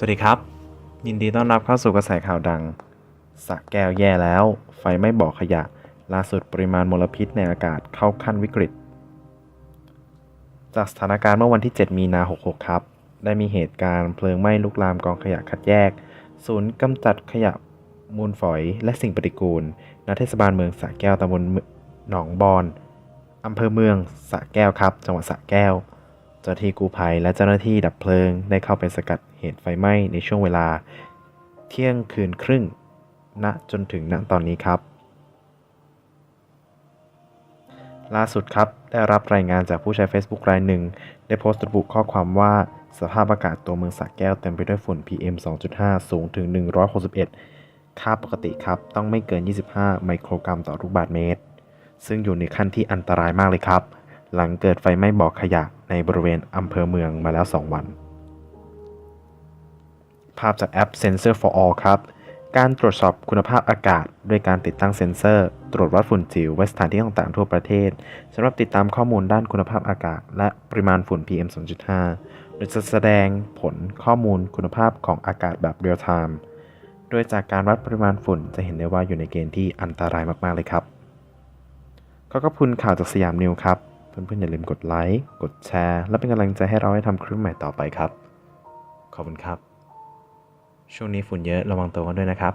สวัสดีครับ ยินดีต้อนรับเข้าสู่กระแสข่าวดังสะแก้วแย่แล้ว ไฟไม่บ่อขยะ ล่าสุดปริมาณมลพิษในอากาศเข้าขั้นวิกฤต จากสถานการณ์เมื่อวันที่ 7 มีนา 66 ครับ ได้มีเหตุการณ์เพลิงไหม้ลุกลามกองขยะคัดแยก ศูนย์กำจัดขยะมูลฝอยและสิ่งปฏิกูลณเทศบาลเมืองสะแก้วตำบลหนองบอนอำเภอเมืองสะแก้วครับ จังหวัดสะแก้ว จ้าหน้าที่กู้ภัยและเจ้าหน้าที่ดับเพลิงได้เข้าไปสกัดเหตุไฟไหม้ในช่วงเวลา เที่ยงคืนครึ่งณจนถึงณตอนนี้ครับ ล่าสุดครับได้รับรายงานจากผู้ใช้ Facebook รายหนึ่ง ได้โพสต์ระบุข้อความว่าสภาพอากาศตัวเมืองสระแก้วเต็มไปด้วยฝุ่น PM 2.5 สูงถึง 161 ค่าปกติครับ ต้องไม่เกิน 25 ไมโครกรัมต่อลูกบาศก์เมตร ซึ่งอยู่ในขั้นที่อันตรายมากเลยครับ หลังเกิดไฟไหม้บ่อขยะในบริเวณอำเภอเมืองมาแล้ว 2 วัน ภาพจากแอป Sensor for All ครับ การตรวจสอบคุณภาพอากาศ ด้วยการติดตั้งเซ็นเซอร์ ตรวจวัดฝุ่นจิ๋วไว้สถานที่ต่างๆทั่วประเทศสำหรับติดตามข้อมูลด้านคุณภาพอากาศ และปริมาณฝุ่น PM 2.5 โดยจะแสดงผลข้อมูลคุณภาพของอากาศแบบเรียลไทม์โดยจากการวัดปริมาณฝุ่นจะเห็นได้ว่าอยู่ในเกณฑ์ที่อันตรายมากๆเลยครับ ขอขอบคุณข่าวจากสยามนิวครับ เพื่อนๆอย่าลืมกดไลค์กดแชร์ และเป็นกำลังใจให้เราให้ทำคลิปใหม่ต่อไปครับ ขอบคุณครับ ช่วงนี้ฝุ่นเยอะระวังตัวกันด้วยนะครับ